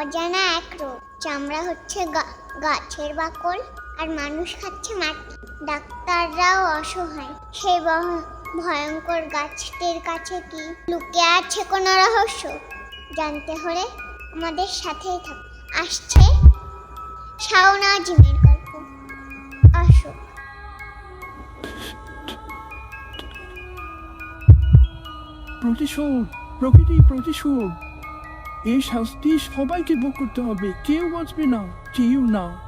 অজানা এক রোগ। চামড়া হচ্ছে গাছের বাকল আর মানুষ খাচ্ছে মাটি। ডাক্তাররাও অসহায়। সেই ভয়ঙ্কর গাছটির কাছে কি লুকিয়ে আছে কোনো রহস্য? জানতে হলে আমাদের সাথেই থাক। আসছে শাওনা জিমের গল্প। আসুক প্রতিশোধ, প্রকৃতি প্রতিশোধ। এই শাস্তি সবাইকে ভোগ করতে হবে। কেউ বাঁচবে না কেউ না।